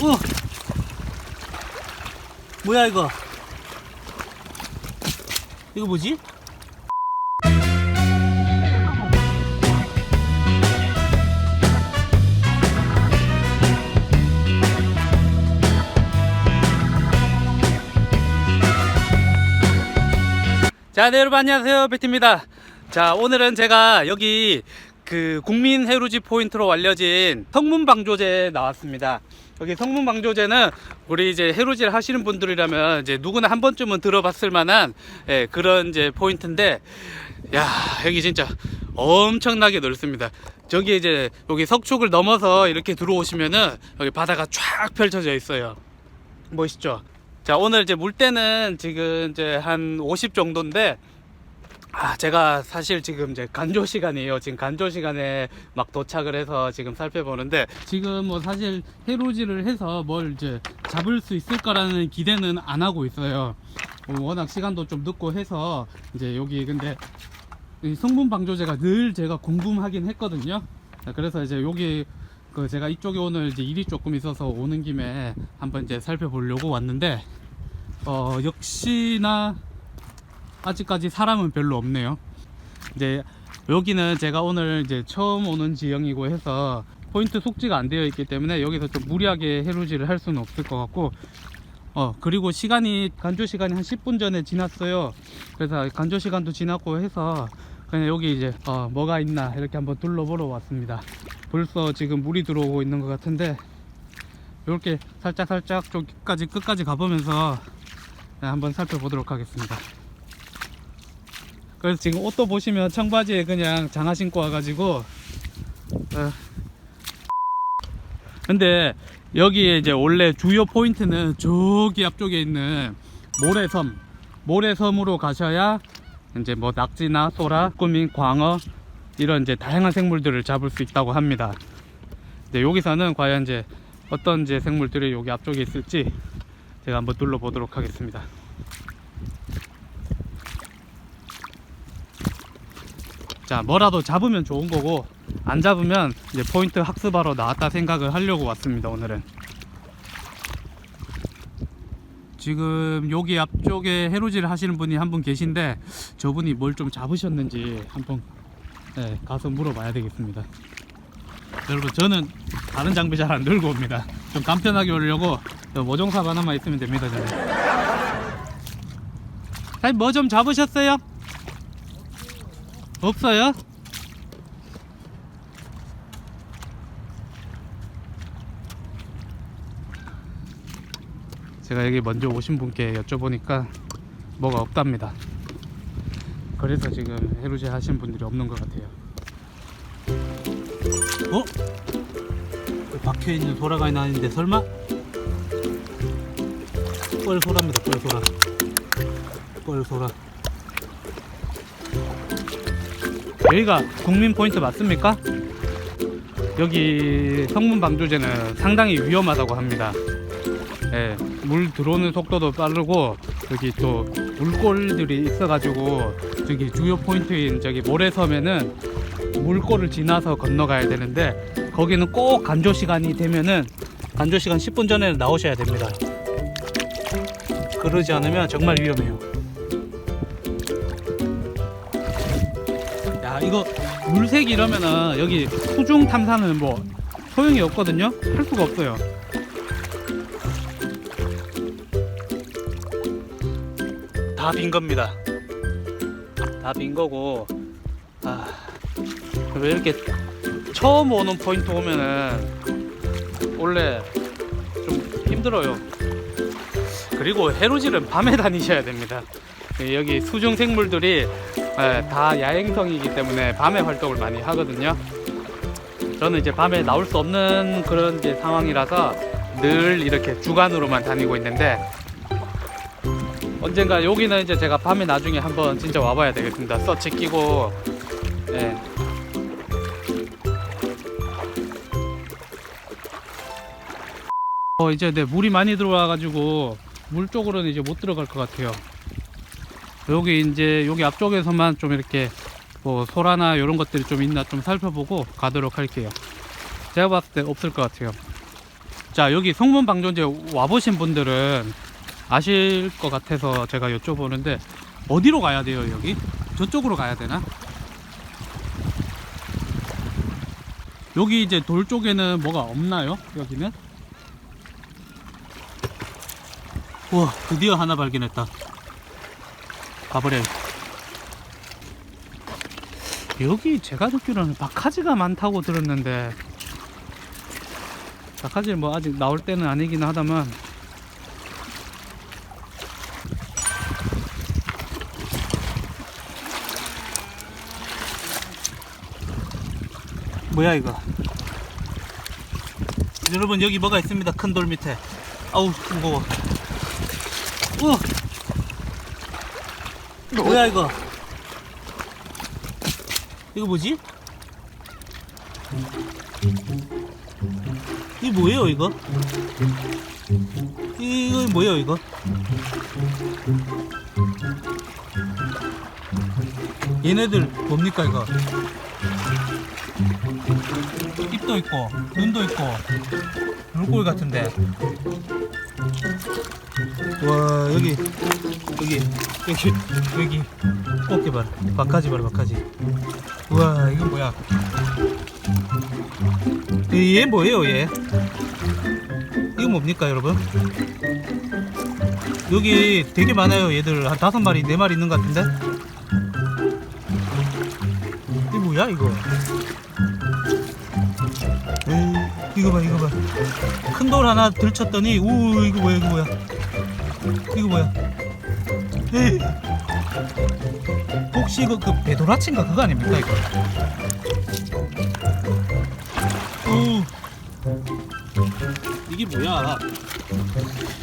어! 뭐야 이거? 이거 뭐지? 자, 네, 여러분 안녕하세요. 베티입니다. 자, 오늘은 제가 여기 그 국민 해루지 포인트로 알려진 성문 방조제에 나왔습니다. 여기 성문 방조제는 우리 이제 해루질 하시는 분들이라면 이제 누구나 한 번쯤은 들어봤을 만한 예, 그런 이제 포인트인데 야, 여기 진짜 엄청나게 넓습니다. 저기 이제 여기 석축을 넘어서 이렇게 들어오시면은 여기 바다가 쫙 펼쳐져 있어요. 멋있죠? 자, 오늘 이제 물때는 지금 이제 한 50 정도인데, 아, 제가 사실 지금 이제 간조 시간이에요. 지금 간조 시간에 막 도착을 해서 지금 살펴보는데, 지금 뭐 사실 해로지를 해서 뭘 이제 잡을 수 있을 거라는 기대는 안 하고 있어요. 어, 워낙 시간도 좀 늦고 해서, 이제 여기 근데 이 성분 방조제가 늘 제가 궁금하긴 했거든요. 자, 그래서 이제 여기 그 제가 이쪽에 오늘 이제 일이 조금 있어서 오는 김에 한번 이제 살펴보려고 왔는데 어 역시나 아직까지 사람은 별로 없네요. 이제 여기는 제가 오늘 이제 처음 오는 지형이고 해서 포인트 속지가 안 되어 있기 때문에 여기서 좀 무리하게 해루질을 할 수는 없을 것 같고 어 그리고 시간이 간조 시간이 한 10분 전에 지났어요. 그래서 간조 시간도 지났고 해서 그냥 여기 이제 어 뭐가 있나 이렇게 한번 둘러보러 왔습니다. 벌써 지금 물이 들어오고 있는 것 같은데 이렇게 살짝 살짝 저기까지 끝까지 가보면서 네, 한번 살펴보도록 하겠습니다. 그래서 지금 옷도 보시면 청바지에 그냥 장화 신고 와가지고 어. 근데 여기에 이제 원래 주요 포인트는 저기 앞쪽에 있는 모래섬 모래섬으로 가셔야 이제 뭐 낙지나 소라, 꾸민, 광어 이런 이제 다양한 생물들을 잡을 수 있다고 합니다. 이제 여기서는 과연 이제 어떤 이제 생물들이 여기 앞쪽에 있을지 제가 한번 둘러보도록 하겠습니다. 자, 뭐라도 잡으면 좋은 거고 안 잡으면 이제 포인트 학습하러 나왔다 생각을 하려고 왔습니다. 오늘은. 지금 여기 앞쪽에 해루질 하시는 분이 한 분 계신데 저분이 뭘 좀 잡으셨는지 한번 네, 가서 물어봐야 되겠습니다. 여러분 저는 다른 장비 잘 안 들고 옵니다. 좀 간편하게 오려고 저 모종삽 하나만 있으면 됩니다. 저는. 사장님 뭐 좀 잡으셨어요? 없어요? 제가 여기 먼저 오신 분께 여쭤보니까 뭐가 없답니다. 그래서 지금 해루질 하신 분들이 없는 것 같아요. 어? 박혀 있는 소라가 있는데 설마? 뻘소라입니다. 뻘소라. 뻘소라. 여기가 국민 포인트 맞습니까? 여기 성문 방조제는 상당히 위험하다고 합니다. 예, 물 들어오는 속도도 빠르고 여기 또 물골들이 있어가지고 저기 주요 포인트인 저기 모래섬에는 물골을 지나서 건너가야 되는데 거기는 꼭 간조 시간이 되면은 간조 시간 10분 전에 나오셔야 됩니다. 그러지 않으면 정말 위험해요. 이거 물색 이러면은 여기 수중 탐사는 뭐 소용이 없거든요. 할 수가 없어요. 다 빈 겁니다. 다 빈 거고, 아, 왜 이렇게 처음 오는 포인트 오면은 원래 좀 힘들어요. 그리고 해루질은 밤에 다니셔야 됩니다. 예, 여기 수중 생물들이 예, 다 야행성이기 때문에 밤에 활동을 많이 하거든요. 저는 이제 밤에 나올 수 없는 그런 이제 상황이라서 늘 이렇게 주간으로만 다니고 있는데 언젠가 여기는 이제 제가 밤에 나중에 한번 진짜 와봐야 되겠습니다. 서치 끼고 예. 어 이제 네 물이 많이 들어와 가지고 물 쪽으로는 이제 못 들어갈 것 같아요. 여기 이제 여기 앞쪽에서만 좀 이렇게 뭐 소라나 이런 것들이 좀 있나 좀 살펴보고 가도록 할게요. 제가 봤을 때 없을 것 같아요. 자 여기 성문 방존제 와보신 분들은 아실 것 같아서 제가 여쭤보는데 어디로 가야 돼요 여기? 저쪽으로 가야 되나? 여기 이제 돌 쪽에는 뭐가 없나요? 여기는? 우와 드디어 하나 발견했다 가버려 여기 제가 듣기로는 박하지가 많다고 들었는데 박하지는 뭐 아직 나올 때는 아니긴 하다만 뭐야 이거? 여러분 여기 뭐가 있습니다? 큰 돌 밑에. 아우 무거워. 우 뭐야 이거 이거 뭐지? 이게 뭐예요 이거? 이거 뭐예요 이거? 얘네들 뭡니까 이거? 입도 있고 눈도 있고 물고기 같은데 와 여기 여기 여기 여기 꽃게 봐라 박하지 봐라 박하지. 우와 이거 뭐야? 얘, 얘 뭐예요 얘? 이거 뭡니까 여러분? 여기 되게 많아요 얘들. 한 다섯 마리 네 마리 있는 것 같은데? 이거 뭐야 이거? 에이, 이거 봐 이거 봐큰 돌 하나 들쳤더니 우 이거 뭐야 이거 뭐야? 이거 뭐야. 혹시 이거 그 배도라치인가? 그거 아닙니까 이거? 우. 이게 뭐야?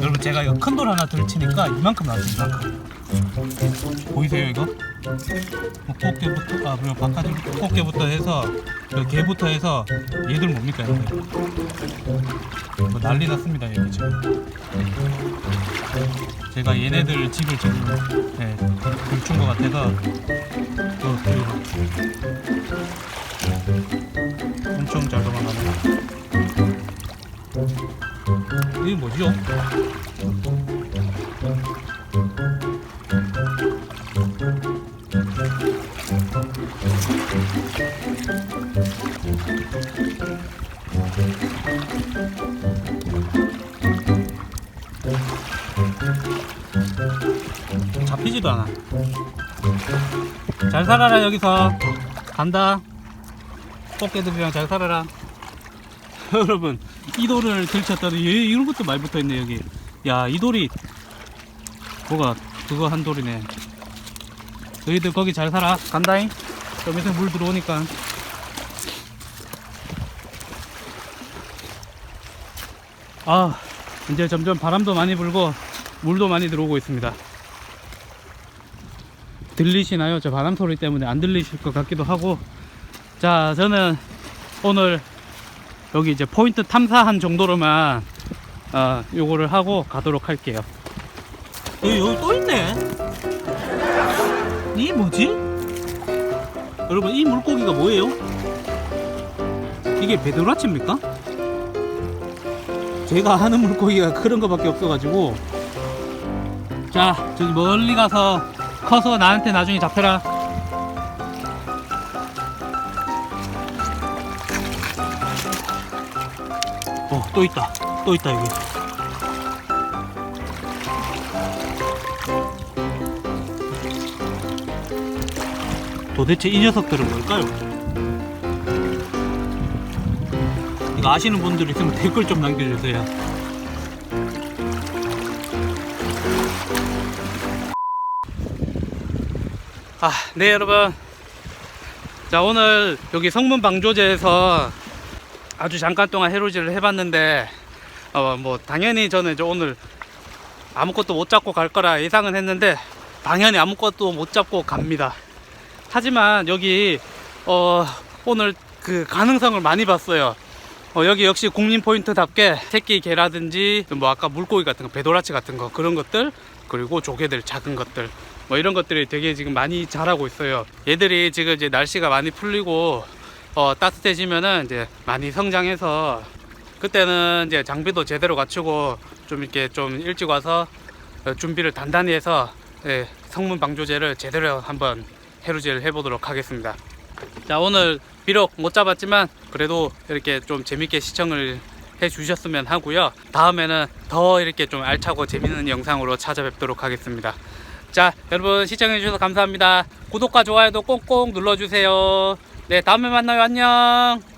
여러분 제가 이거 큰 돌 하나 들치니까 이만큼 나왔어요 이만큼 보이세요 이거? 뭐 꽃게부터 아 그리고 바깥에 꽃게부터 해서 그 개부터 해서 얘들 뭡니까 얘들 뭐 난리 났습니다 여기 지금. 제가 얘네들 집을 지금 네, 들춘 것 같아서 어, 그리고 엄청 잘 도망가네 이게 뭐죠? 잡히지도 않아. 잘 살아라 여기서 간다. 꽃게들이랑 잘 살아라. 여러분 이 돌을 들쳤더니 얘 이런 것도 많이 붙어 있네 여기. 야 이 돌이 뭐가 그거 한 돌이네. 너희들 거기 잘 살아 간다잉. 좀 있으면 물 들어오니까. 아 이제 점점 바람도 많이 불고 물도 많이 들어오고 있습니다. 들리시나요? 저 바람 소리 때문에 안 들리실 것 같기도 하고. 자, 저는 오늘 여기 이제 포인트 탐사한 정도로만 어, 요거를 하고 가도록 할게요. 여기, 여기 또 있네. 이 뭐지? 여러분, 이 물고기가 뭐예요? 이게 베드라치입니까? 제가 아는 물고기가 그런 거밖에 없어가지고 자 저기 멀리 가서 커서 나한테 나중에 잡혀라. 어 또 있다. 또 있다 여기. 도대체 이 녀석들은 뭘까요? 이거 아시는 분들 있으면 댓글 좀 남겨주세요 아, 네 여러분. 자 오늘 여기 성문 방조제에서 아주 잠깐 동안 해루질을 해봤는데 어 뭐 당연히 저는 이제 오늘 아무것도 못 잡고 갈 거라 예상은 했는데 당연히 아무것도 못 잡고 갑니다. 하지만 여기 어 오늘 그 가능성을 많이 봤어요. 어, 여기 역시 국민 포인트답게 새끼 개라든지 뭐 아까 물고기 같은 거 배도라치 같은 거 그런 것들 그리고 조개들 작은 것들 뭐 이런 것들이 되게 지금 많이 자라고 있어요 얘들이 지금 이제 날씨가 많이 풀리고 어, 따뜻해지면은 이제 많이 성장해서 그때는 이제 장비도 제대로 갖추고 좀 이렇게 좀 일찍 와서 어, 준비를 단단히 해서 예, 성문 방조제를 제대로 한번 해루질 해보도록 하겠습니다. 자 오늘 비록 못 잡았지만 그래도 이렇게 좀 재밌게 시청을 해 주셨으면 하고요. 다음에는 더 이렇게 좀 알차고 재밌는 영상으로 찾아뵙도록 하겠습니다. 자 여러분 시청해 주셔서 감사합니다. 구독과 좋아요도 꽁꽁 눌러주세요. 네 다음에 만나요 안녕.